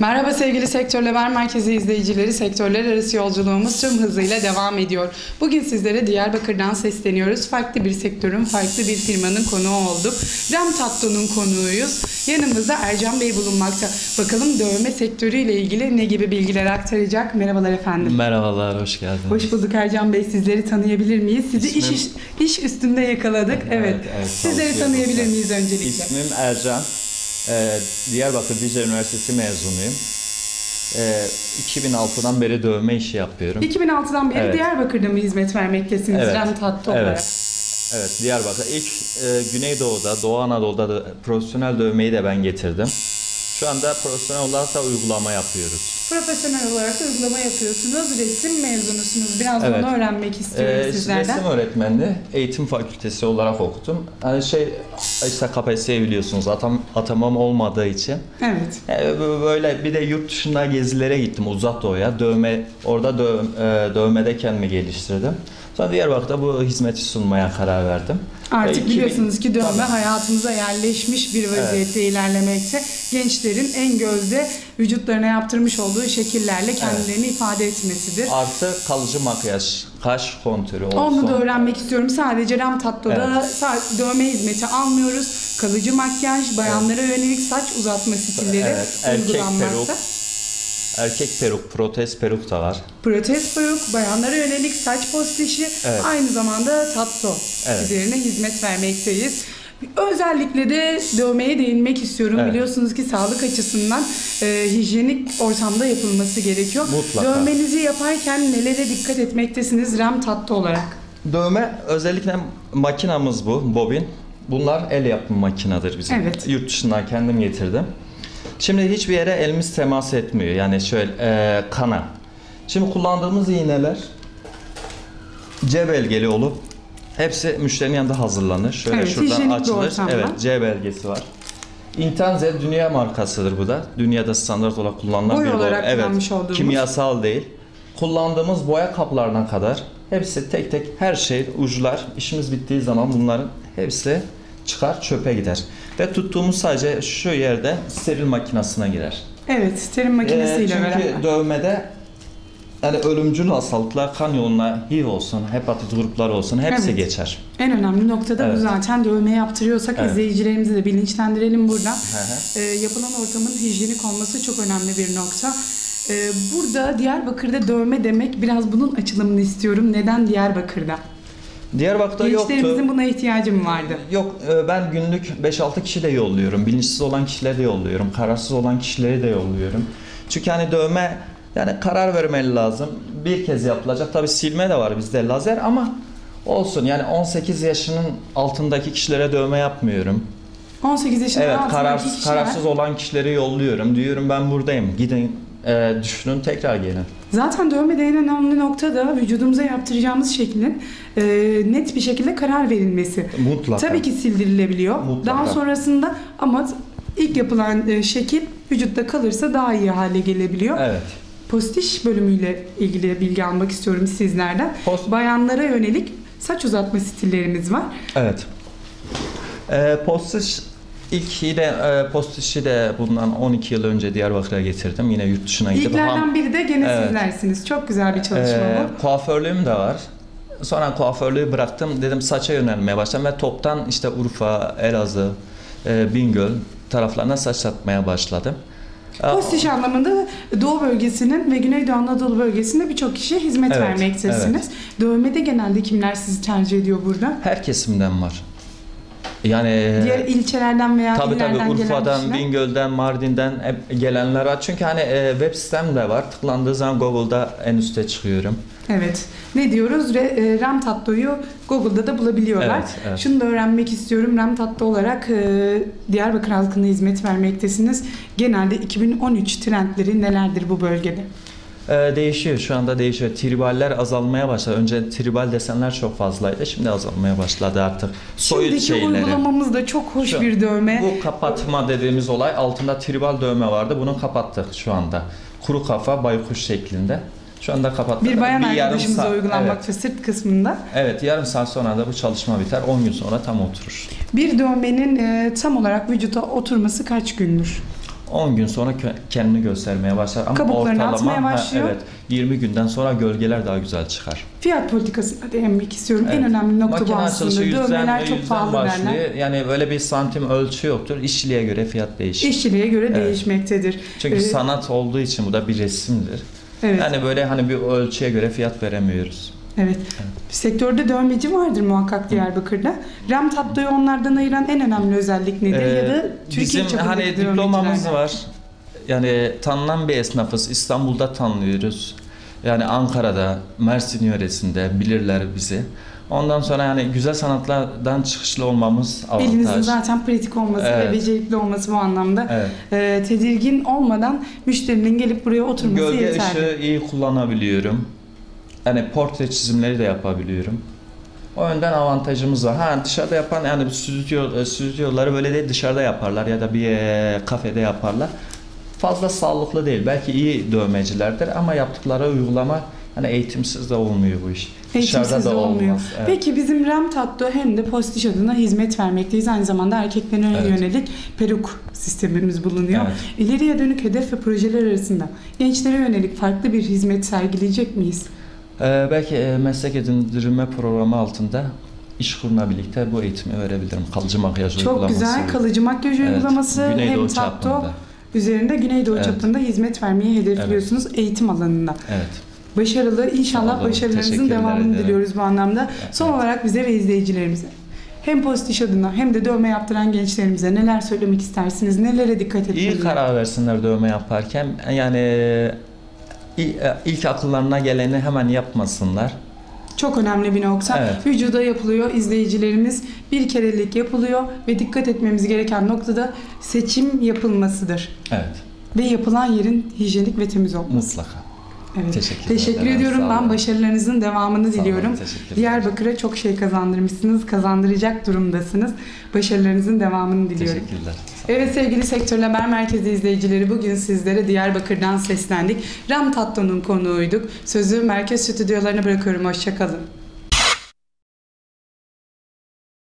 Merhaba sevgili Sektör Haber Merkezi izleyicileri. Sektörler arası yolculuğumuz tüm hızıyla devam ediyor. Bugün sizlere Diyarbakır'dan sesleniyoruz. Farklı bir sektörün, farklı bir firmanın konuğu olduk. Ram Tatlı'nın konuğuyuz. Yanımızda Ercan Bey bulunmakta. Bakalım dövme sektörüyle ilgili ne gibi bilgiler aktaracak? Merhabalar efendim. Merhabalar, hoş geldiniz. Hoş bulduk Ercan Bey. Sizleri tanıyabilir miyiz? Sizi iş, İsmim- iş, iş üstünde yakaladık. Evet. Evet, evet, Sizleri tanıyabilir miyiz öncelikle? İsmim Ercan. Ee, Diyarbakır Dicle Üniversitesi mezunuyum. Ee, 2006'dan beri dövme işi yapıyorum. 2006'dan beri Evet. Diyarbakır'da mı hizmet vermektesiniz Evet. Ram Tatlı olarak? Evet. Evet, Diyarbakır. İlk e, Güneydoğu'da, Doğu Anadolu'da da profesyonel dövmeyi de ben getirdim. Şu anda profesyonel olarak da uygulama yapıyoruz. Profesyonel olarak uygulama yapıyorsunuz. Resim mezunusunuz. Biraz Evet. onu öğrenmek istiyorum Ee, sizlerden. resim öğretmenliği eğitim fakültesi olarak okudum. Hani şey işte KPSS'yi biliyorsunuz atam, atamam olmadığı için. Evet. Ee, Böyle bir de yurt dışında gezilere gittim uzak doğuya. Dövme orada döv, e, dövmede kendimi geliştirdim. Sonra Diyarbakır'da bu hizmeti sunmaya karar verdim. Artık 2000 biliyorsunuz ki dövme hayatımıza yerleşmiş bir vaziyette ilerlemekte. Gençlerin en gözde vücutlarına yaptırmış olduğu şekillerle kendilerini ifade etmesidir. Artı kalıcı makyaj, kaş kontürü olsun. Onu da öğrenmek istiyorum. Sadece Ram Tatlı'da Evet. dövme hizmeti almıyoruz. Kalıcı makyaj, bayanlara yönelik saç uzatma stilleri Evet, erkek uygulanmakta. peruk. Erkek peruk, protez peruk da var. Protez peruk, bayanlara yönelik saç postişi, Evet. aynı zamanda tatto Evet. üzerine hizmet vermekteyiz. Özellikle de dövmeye değinmek istiyorum. Evet. Biliyorsunuz ki sağlık açısından e, hijyenik ortamda yapılması gerekiyor. Mutlaka. Dövmenizi yaparken nelere dikkat etmektesiniz RAM tatlı olarak? Dövme özellikle makinamız bu, bobin. Bunlar el yapımı makinedir bizim. Evet. Yurt dışından kendim getirdim. Şimdi hiçbir yere elimiz temas etmiyor. Yani şöyle e, kana. Şimdi kullandığımız iğneler C belgeli olup hepsi müşterinin yanında hazırlanır. Şöyle Evet, şuradan açılır. Evet, C belgesi var. Intenze dünya markasıdır bu da. Dünyada standart olarak kullanılan Boy bir olarak Evet, olduğumuz. kimyasal değil. Kullandığımız boya kaplarına kadar hepsi tek tek her şey uçlar işimiz bittiği zaman bunların hepsi çıkar çöpe gider. Ve tuttuğumuz sadece şu yerde steril makinesine girer. Evet, steril Ee, makinesiyle çünkü beraber. dövmede yani ölümcül hastalıklar kan yoluna HIV olsun, hepatit grupları olsun hepsi Evet. geçer. En önemli nokta da bu Evet. zaten dövme yaptırıyorsak Evet. izleyicilerimizi de bilinçlendirelim hı. Ee, yapılan ortamın hijyenik olması çok önemli bir nokta. Ee, burada Diyarbakır'da dövme demek biraz bunun açılımını istiyorum. Neden Diyarbakır'da? Diyarbakır'da yoktu. Gençlerimizin buna ihtiyacı mı vardı? Yok e, ben günlük 5-6 kişi de yolluyorum. Bilinçsiz olan kişileri de yolluyorum. Kararsız olan kişileri de yolluyorum. Çünkü hani dövme yani karar vermeli lazım. Bir kez yapılacak. Tabi silme de var bizde lazer ama olsun. Yani 18 yaşının altındaki kişilere dövme yapmıyorum. 18 yaşında Evet kararsız, kişiler kararsız olan kişileri yolluyorum. Diyorum ben buradayım. Gidin e, düşünün tekrar gelin. Zaten dövme en önemli nokta da vücudumuza yaptıracağımız şeklin e, net bir şekilde karar verilmesi. Mutlaka. Tabii ki sildirilebiliyor. Mutlaka. Daha sonrasında ama ilk yapılan e, şekil vücutta kalırsa daha iyi hale gelebiliyor. Evet. Postiş bölümüyle ilgili bilgi almak istiyorum sizlerden. Post- Bayanlara yönelik saç uzatma stillerimiz var. Evet. E, postiş ilk yine e, postişi de bundan 12 yıl önce Diyarbakır'a getirdim. Yine yurt dışına gidip ham- İlklerden biri de gene Evet. sizlersiniz. Çok güzel bir çalışma Ee, bu. kuaförlüğüm de var. Sonra kuaförlüğü bıraktım. Dedim saça yönelmeye başladım ve toptan işte Urfa, Elazığ, e, Bingöl taraflarına saç satmaya başladım. Aa, Postiş anlamında Doğu bölgesinin ve Güneydoğu Anadolu bölgesinde birçok kişiye hizmet Evet, vermektesiniz. Dövmede genelde kimler sizi tercih ediyor burada? Her kesimden var. Yani Diğer ilçelerden veya tabii tabii gelen Urfa'dan. Bingöl'den, Mardin'den hep gelenler var. Çünkü hani e, web sitem de var. Tıklandığı zaman Google'da en üste çıkıyorum. Evet. Ne diyoruz? Re, e, RAM Tatlı'yı Google'da da bulabiliyorlar. Evet, evet. Şunu da öğrenmek istiyorum. RAM Tatlı olarak e, Diyarbakır halkına hizmet vermektesiniz. Genelde 2013 trendleri nelerdir bu bölgede? Ee, değişiyor şu anda değişiyor. Triballer azalmaya başladı. Önce tribal desenler çok fazlaydı. Şimdi azalmaya başladı artık. Soyut Şimdiki şeyleri. uygulamamız da çok hoş Şu- bir dövme. Bu kapatma dediğimiz olay altında tribal dövme vardı. Bunu kapattık şu anda. Kuru kafa baykuş şeklinde. Şu anda kapattık. Bir bayan arkadaşımıza saat- uygulanmakta sırt kısmında. Evet, evet, yarım saat sonra da bu çalışma biter. 10 gün sonra tam oturur. Bir dövmenin e, tam olarak vücuda oturması kaç gündür? 10 gün sonra kendini göstermeye başlar. Ama Kabuklarını ortalama atmaya ha, başlıyor. evet 20 günden sonra gölgeler daha güzel çıkar. Fiyat politikasına değinmek istiyorum. En Evet. önemli nokta bu Makine aslında. açılışı yüzden, Dövmeler çok pahalı başlıyor. derler. Yani böyle bir santim ölçü yoktur. İşçiliğe göre fiyat değişir. İşçiliğe göre Evet. değişmektedir. Çünkü Ee, sanat olduğu için bu da bir resimdir. Evet. Yani böyle hani bir ölçüye göre fiyat veremiyoruz. Evet. Sektörde dövmeci vardır muhakkak Diyarbakır'da. Ram Tatlı'yı onlardan ayıran en önemli özellik nedir? Ee, ya da Türkiye Bizim hani diplomamız var. Yani tanınan bir esnafız. İstanbul'da tanınıyoruz. Yani Ankara'da, Mersin yöresinde bilirler bizi. Ondan sonra yani güzel sanatlardan çıkışlı olmamız avantaj. Elinizin zaten pratik olması ve Evet. becerikli olması bu anlamda Evet. e, tedirgin olmadan müşterinin gelip buraya oturması Gölge yeterli. ışığı iyi kullanabiliyorum. Yani portre çizimleri de yapabiliyorum. O yönden avantajımız var. Ha dışarıda yapan yani stüdyo, e, stüdyoları böyle değil dışarıda yaparlar ya da bir e, kafede yaparlar. Fazla sağlıklı değil. Belki iyi dövmecilerdir ama yaptıkları uygulama hani eğitimsiz de olmuyor bu iş. Eğitimsiz de olmuyor. olmaz. Evet. Peki bizim Ram Tatlı hem de Postiş adına hizmet vermekteyiz. Aynı zamanda erkeklere Evet. yönelik peruk sistemimiz bulunuyor. Evet. İleriye dönük hedef ve projeler arasında gençlere yönelik farklı bir hizmet sergileyecek miyiz? Ee, belki e, meslek edindirme programı altında iş kuruna birlikte bu eğitimi verebilirim. Kalıcı makyaj Çok uygulaması. güzel kalıcı makyaj Evet, uygulaması Güneydoğu hem çapında. üzerinde Güneydoğu Evet. çapında hizmet vermeyi hedefliyorsunuz eğitim alanında. Evet. Başarılı, inşallah başarılarınızın devamını ederim. diliyoruz bu anlamda. Son Evet. olarak bize ve izleyicilerimize hem Postiş adına hem de dövme yaptıran gençlerimize neler söylemek istersiniz? Nelere dikkat etmeliler? İyi karar versinler dövme yaparken. Yani ilk akıllarına geleni hemen yapmasınlar. Çok önemli bir nokta. Evet. Vücuda yapılıyor izleyicilerimiz. Bir kerelik yapılıyor ve dikkat etmemiz gereken noktada seçim yapılmasıdır. Evet. Ve yapılan yerin hijyenik ve temiz olması. Mutlaka. Evet. Teşekkür Teşekkür ederim. ediyorum. Ben başarılarınızın devamını Sağ diliyorum. Diyarbakır'a çok şey kazandırmışsınız. Kazandıracak durumdasınız. Başarılarınızın devamını diliyorum. Teşekkürler. Evet sevgili Sektör Haber Merkezi izleyicileri bugün sizlere Diyarbakır'dan seslendik. Ram Tatlı'nın konuğuyduk. Sözü merkez stüdyolarına bırakıyorum. Hoşçakalın.